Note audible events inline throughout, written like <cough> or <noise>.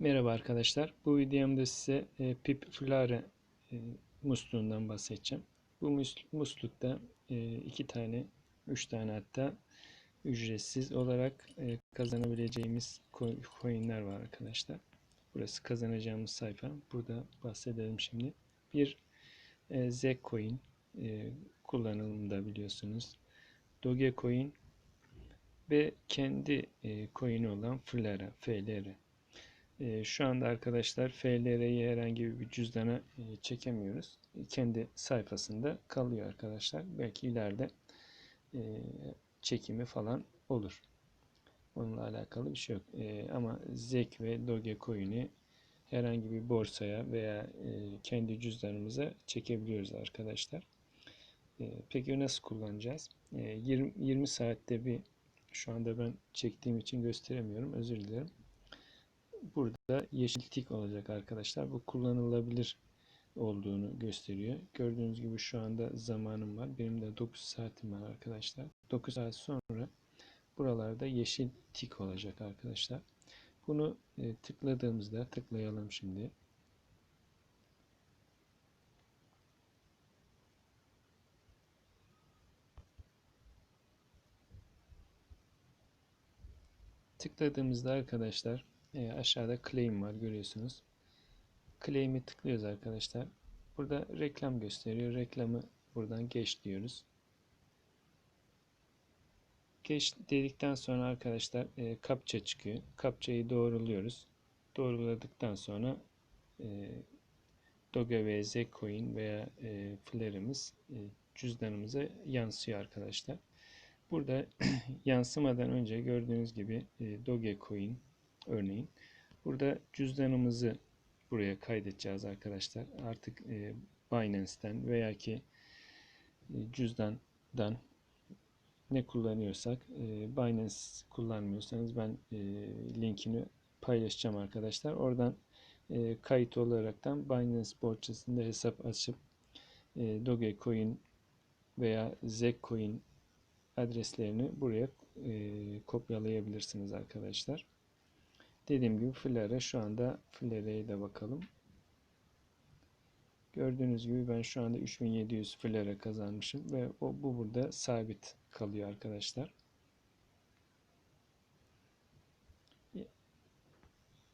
Merhaba arkadaşlar. Bu videomda size e, Pip Flare e, musluğundan bahsedeceğim. Bu mus- muslukta e, iki tane, üç tane hatta ücretsiz olarak e, kazanabileceğimiz co- coinler var arkadaşlar. Burası kazanacağımız sayfa. Burada bahsedelim şimdi. Bir e, Z coin e, kullanımında biliyorsunuz. Dogecoin ve kendi e, coin'i olan Flare, FLR. E, şu anda arkadaşlar FLR'yi herhangi bir cüzdana e, çekemiyoruz. Kendi sayfasında kalıyor arkadaşlar. Belki ileride e, çekimi falan olur. Onunla alakalı bir şey yok. E, ama ZEK ve Dogecoin'i herhangi bir borsaya veya e, kendi cüzdanımıza çekebiliyoruz arkadaşlar. E, peki nasıl kullanacağız? E, 20, 20 saatte bir şu anda ben çektiğim için gösteremiyorum. Özür dilerim. Burada yeşil tik olacak arkadaşlar. Bu kullanılabilir olduğunu gösteriyor. Gördüğünüz gibi şu anda zamanım var. Benim de 9 saatim var arkadaşlar. 9 saat sonra buralarda yeşil tik olacak arkadaşlar. Bunu e, tıkladığımızda tıklayalım şimdi. Tıkladığımızda arkadaşlar e, aşağıda claim var görüyorsunuz. Claim'i tıklıyoruz arkadaşlar. Burada reklam gösteriyor. Reklamı buradan geç diyoruz. Geç dedikten sonra arkadaşlar e, kapça çıkıyor. Kapçayı doğruluyoruz. Doğruladıktan sonra e, Doge ve Zcoin veya e, Flare'imiz e, cüzdanımıza yansıyor arkadaşlar. Burada <clears throat> yansımadan önce gördüğünüz gibi e, Dogecoin örneğin. Burada cüzdanımızı buraya kaydedeceğiz arkadaşlar. Artık e, Binance'ten veya ki e, cüzdandan ne kullanıyorsak e, Binance kullanmıyorsanız ben e, linkini paylaşacağım arkadaşlar. Oradan e, kayıt olaraktan Binance borçasında hesap açıp e, Dogecoin veya Zcoin adreslerini buraya e, kopyalayabilirsiniz arkadaşlar. Dediğim gibi Flare şu anda Flare'ye de bakalım. Gördüğünüz gibi ben şu anda 3700 Flare kazanmışım ve o bu burada sabit kalıyor arkadaşlar.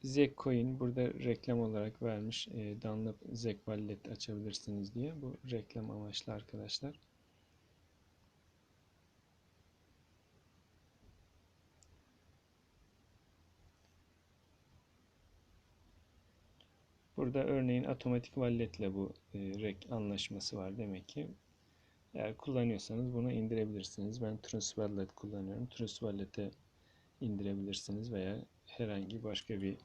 Zcoin burada reklam olarak vermiş. E, download Zek Wallet açabilirsiniz diye. Bu reklam amaçlı arkadaşlar. Burada örneğin Automatic Wallet ile bu e, rek anlaşması var demek ki. Eğer kullanıyorsanız bunu indirebilirsiniz. Ben Trust Wallet kullanıyorum. Trust Wallet'e indirebilirsiniz veya herhangi başka bir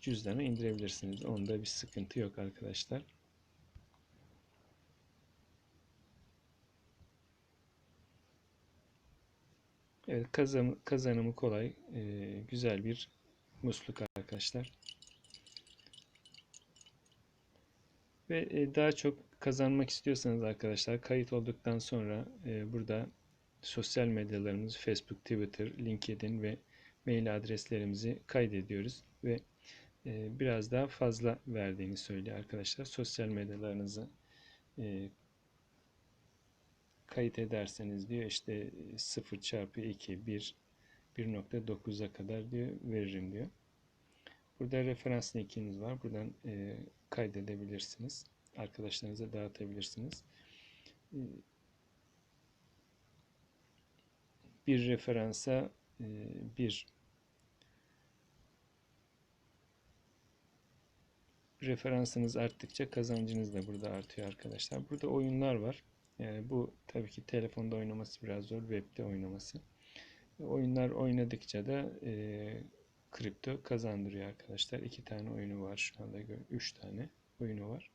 cüzdana indirebilirsiniz. Onda bir sıkıntı yok arkadaşlar. Evet kazanımı kolay, e, güzel bir musluk arkadaşlar. Ve e, daha çok kazanmak istiyorsanız arkadaşlar kayıt olduktan sonra e, burada sosyal medyalarımız Facebook, Twitter, LinkedIn ve mail adreslerimizi kaydediyoruz ve e, biraz daha fazla verdiğini söylüyor arkadaşlar. Sosyal medyalarınızı kayıt ederseniz diyor işte 0 çarpı 2 1 1.9'a kadar diyor veririm diyor. Burada referans linkiniz var. Buradan e, kaydedebilirsiniz. Arkadaşlarınıza dağıtabilirsiniz. E, bir referansa e, bir referansınız arttıkça kazancınız da burada artıyor arkadaşlar. Burada oyunlar var. Yani bu tabii ki telefonda oynaması biraz zor. Web'de oynaması. Oyunlar oynadıkça da e, kripto kazandırıyor arkadaşlar. İki tane oyunu var şu anda. Üç tane oyunu var.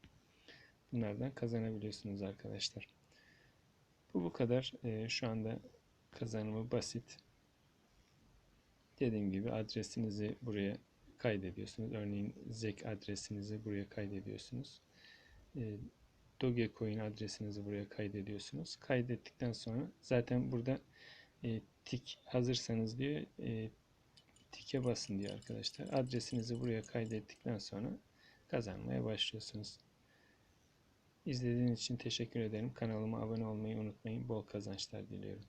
Bunlardan kazanabiliyorsunuz arkadaşlar. Bu bu kadar. Ee, şu anda kazanımı basit. Dediğim gibi adresinizi buraya kaydediyorsunuz. Örneğin ZEK adresinizi buraya kaydediyorsunuz. Ee, Dogecoin adresinizi buraya kaydediyorsunuz. Kaydettikten sonra zaten burada e, tik hazırsanız diyor e, tike basın diyor arkadaşlar. Adresinizi buraya kaydettikten sonra kazanmaya başlıyorsunuz. İzlediğiniz için teşekkür ederim. Kanalıma abone olmayı unutmayın. Bol kazançlar diliyorum.